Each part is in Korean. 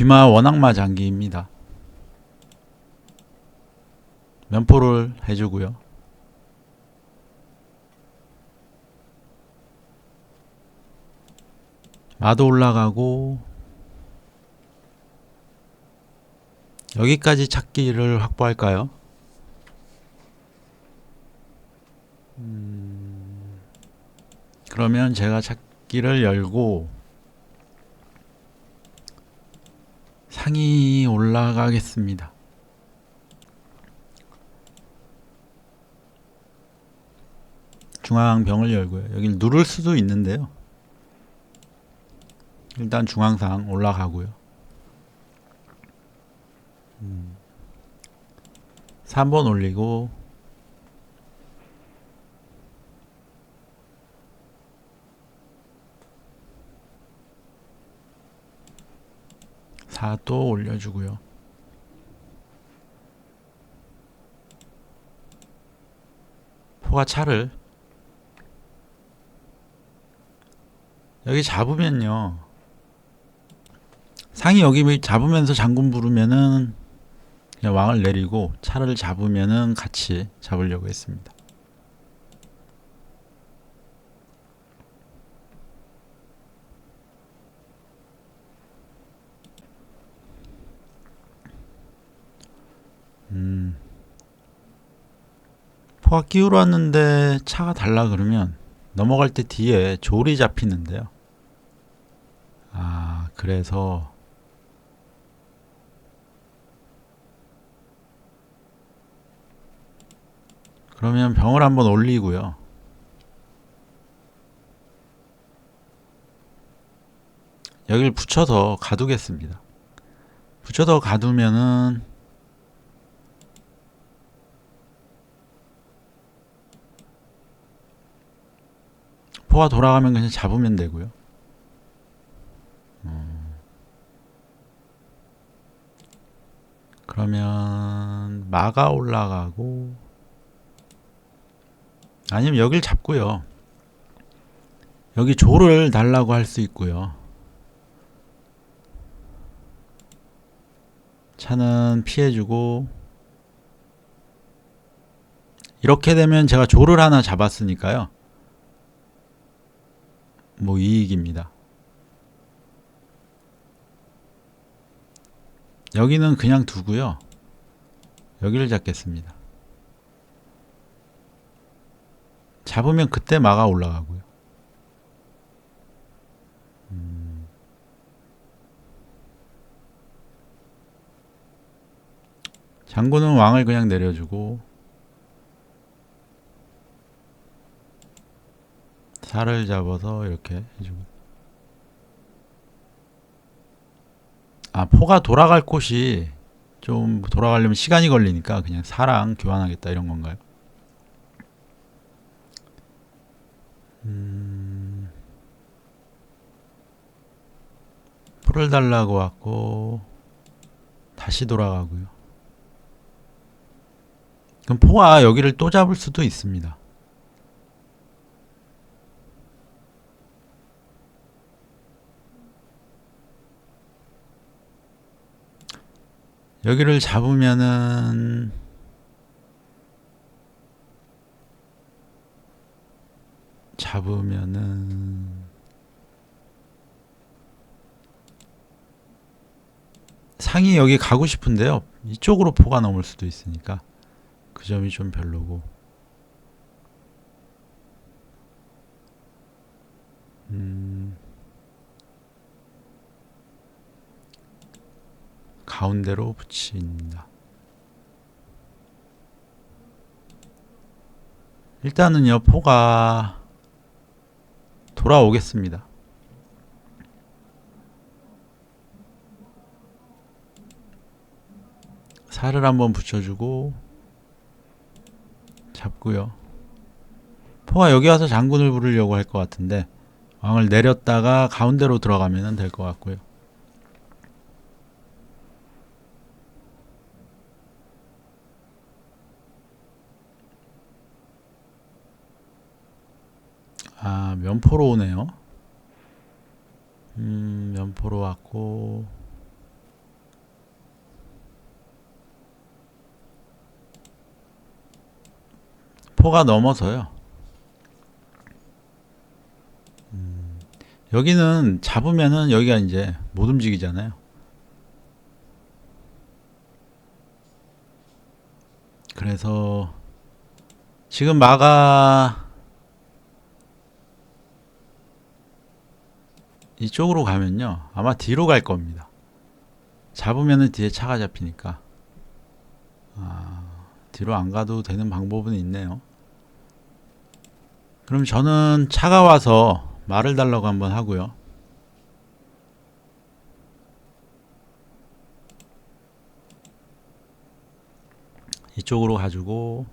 귀마 원악마 장기입니다. 면포를 해주고요. 마도 올라가고 여기까지 찾기를 확보할까요? 음, 그러면 제가 찾기를 열고 상이 올라가겠습니다. 중앙병을 열고요. 여길 누를 수도 있는데요. 일단 중앙상 올라가고요. 음. 3번 올리고 사또 올려주고요. 포가 차를 여기 잡으면요. 상이 여기 잡으면서 장군 부르면은 그냥 왕을 내리고 차를 잡으면은 같이 잡으려고 했습니다. 음. 포가 끼우러 왔는데 차가 달라 그러면 넘어갈 때 뒤에 졸이 잡히는데요. 아, 그래서 그러면 병을 한번 올리고요. 여기를 붙여서 가두겠습니다. 붙여서 가두면은 포가 돌아가면 그냥 잡으면 되고요. 음. 그러면 마가 올라가고 아니면 여길 잡고요. 여기 조를 달라고 할 수 있고요. 차는 피해주고 이렇게 되면 제가 조를 하나 잡았으니까요. 뭐 이익입니다. 여기는 그냥 두고요. 여기를 잡겠습니다. 잡으면 그때 마가 올라가고요. 음. 장군은 왕을 그냥 내려주고 살을 잡아서 이렇게 해주고 아 포가 돌아갈 곳이 좀 돌아가려면 시간이 걸리니까 그냥 사랑 교환하겠다 이런 건가요? 음, 풀을 달라고 왔고 다시 돌아가고요. 그럼 포가 여기를 또 잡을 수도 있습니다. 여기를 잡으면은 잡으면은 상이 여기 가고 싶은데요. 이쪽으로 포가 넘을 수도 있으니까 그 점이 좀 별로고. 음, 가운데로 붙인다. 일단은요, 포가 돌아오겠습니다. 살을 한번 붙여주고 잡고요. 포가 여기 와서 장군을 부르려고 할 것 같은데 왕을 내렸다가 가운데로 들어가면 될 것 같고요. 면포로 오네요. 음, 면포로 왔고 포가 넘어서요. 음, 여기는 잡으면은 여기가 이제 못 움직이잖아요. 그래서 지금 마가 이쪽으로 가면요. 아마 뒤로 갈 겁니다. 잡으면은 뒤에 차가 잡히니까. 아, 뒤로 안 가도 되는 방법은 있네요. 그럼 저는 차가 와서 말을 달라고 한번 하고요. 이쪽으로 가지고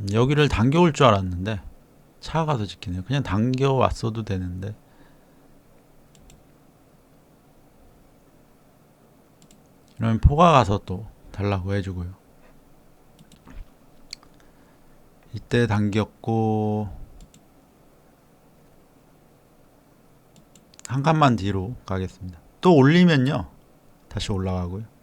음, 여기를 당겨올 줄 알았는데 차가 가서 지키네요. 그냥 당겨왔어도 되는데 이러면 포가 가서 또 달라고 해주고요. 이때 당겼고 한 칸만 뒤로 가겠습니다. 또 올리면요. 다시 올라가고요.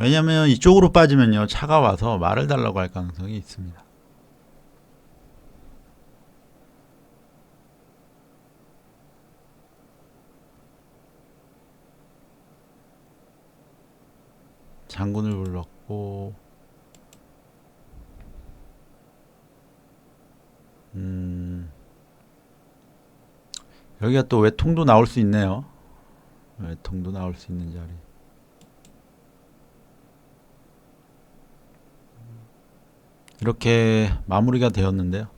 왜냐면 이쪽으로 빠지면요. 차가 와서 말을 달라고 할 가능성이 있습니다. 장군을 불렀고 음 여기가 또 외통도 나올 수 있네요. 외통도 나올 수 있는 자리. 이렇게 마무리가 되었는데요.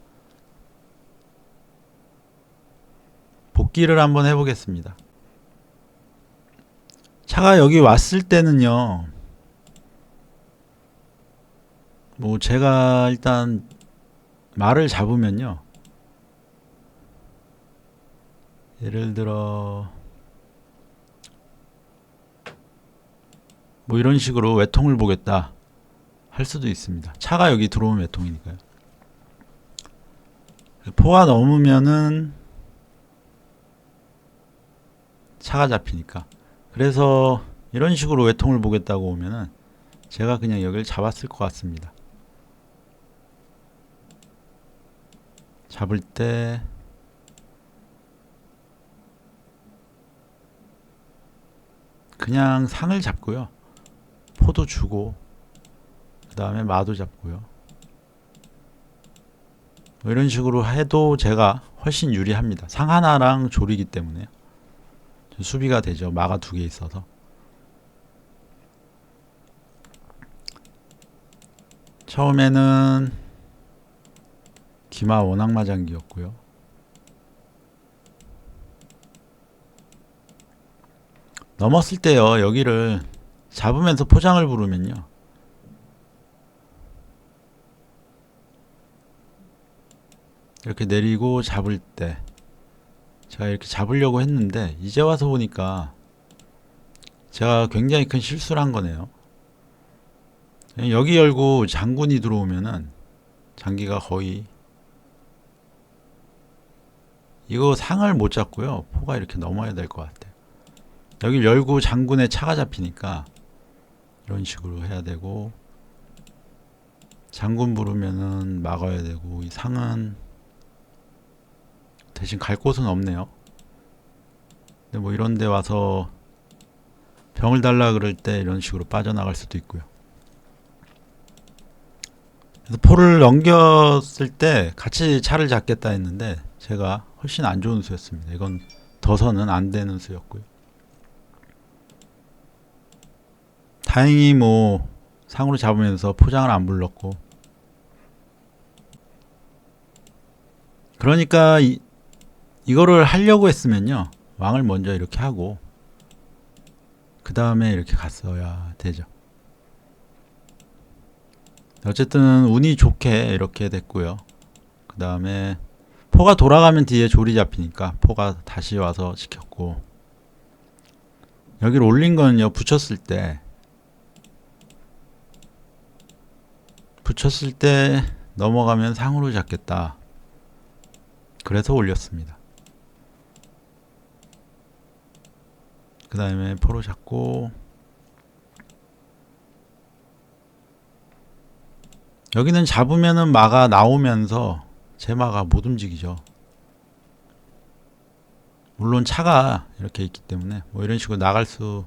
복귀를 한번 해보겠습니다. 차가 여기 왔을 때는요. 뭐 제가 일단 말을 잡으면요. 예를 들어 뭐 이런 식으로 외통을 보겠다 할 수도 있습니다. 차가 여기 들어오면 외통이니까요. 포가 넘으면은 차가 잡히니까. 그래서 이런 식으로 외통을 보겠다고 오면은 제가 그냥 여기를 잡았을 것 같습니다. 잡을 때 그냥 상을 잡고요. 포도 주고 그 다음에 마도 잡고요. 뭐 이런 식으로 해도 제가 훨씬 유리합니다. 상 하나랑 조리기 때문에요. 수비가 되죠. 마가 두 개 있어서. 처음에는 기마 원앙마장기였고요. 넘었을 때요. 여기를 잡으면서 포장을 부르면요. 이렇게 내리고 잡을 때 제가 이렇게 잡으려고 했는데 이제 와서 보니까 제가 굉장히 큰 실수를 한 거네요. 여기 열고 장군이 들어오면은 장기가 거의 이거 상을 못 잡고요. 포가 이렇게 넘어야 될 것 같아요. 여기 열고 장군에 차가 잡히니까 이런 식으로 해야 되고 장군 부르면은 막아야 되고 이 상은 대신 갈 곳은 없네요. 근데 뭐 이런 데 와서 병을 달라 그럴 때 이런 식으로 빠져나갈 수도 있고요. 그래서 포를 넘겼을 때 같이 차를 잡겠다 했는데 제가 훨씬 안 좋은 수였습니다. 이건 더서는 안 되는 수였고요. 다행히 뭐 상으로 잡으면서 포장을 안 불렀고 그러니까 이, 이거를 하려고 했으면요. 왕을 먼저 이렇게 하고 그 다음에 이렇게 갔어야 되죠. 어쨌든 운이 좋게 이렇게 됐고요. 그 다음에 포가 돌아가면 뒤에 조리 잡히니까 포가 다시 와서 지켰고. 여기를 올린 거는요 붙였을 때. 붙였을 때 넘어가면 상으로 잡겠다. 그래서 올렸습니다 그 다음에 포로 잡고. 여기는 잡으면은 마가 나오면서 제 마가 못 움직이죠. 물론 차가 이렇게 있기 때문에 뭐 이런 식으로 나갈 수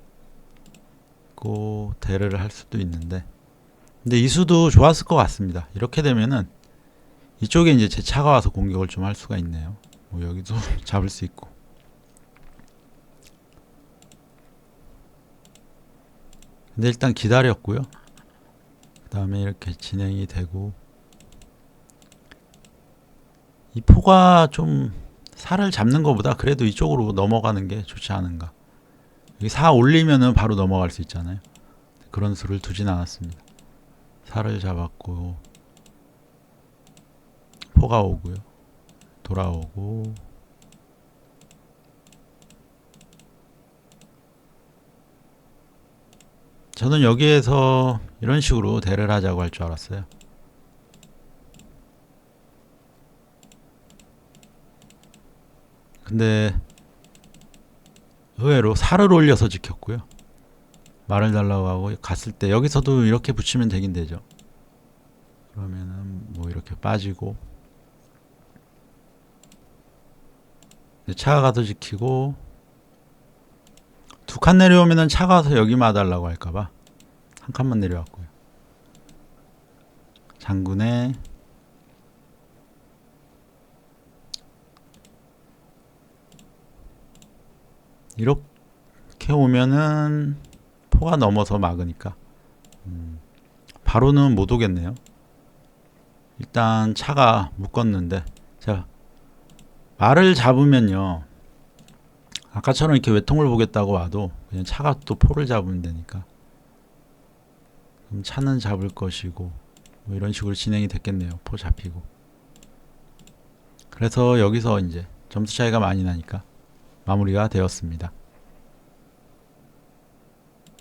있고 대를 할 수도 있는데. 근데 이 수도 좋았을 것 같습니다. 이렇게 되면은 이쪽에 이제 제 차가 와서 공격을 좀 할 수가 있네요. 뭐 여기도 잡을 수 있고. 근데 일단 기다렸고요. 그 다음에 이렇게 진행이 되고 이 포가 좀 살을 잡는 것보다 그래도 이쪽으로 넘어가는 게 좋지 않은가. 여기 사 올리면은 바로 넘어갈 수 있잖아요. 그런 수를 두진 않았습니다. 살을 잡았고 포가 오고요. 돌아오고 저는 여기에서 이런 식으로 대를 하자고 할 줄 알았어요. 근데 의외로 살을 올려서 지켰고요. 말을 달라고 하고 갔을 때 여기서도 이렇게 붙이면 되긴 되죠. 그러면은 뭐 이렇게 빠지고 차가 가서 지키고 두 칸 내려오면은 차가 와서 여기 마달라고 할까봐 한 칸만 내려왔고요. 장군의 이렇게 오면은 포가 넘어서 막으니까 음, 바로는 못 오겠네요. 일단 차가 묶었는데 자 말을 잡으면요 아까처럼 이렇게 외통을 보겠다고 와도 그냥 차가 또 포를 잡으면 되니까. 그럼 차는 잡을 것이고 뭐 이런 식으로 진행이 됐겠네요. 포 잡히고. 그래서 여기서 이제 점수 차이가 많이 나니까 마무리가 되었습니다.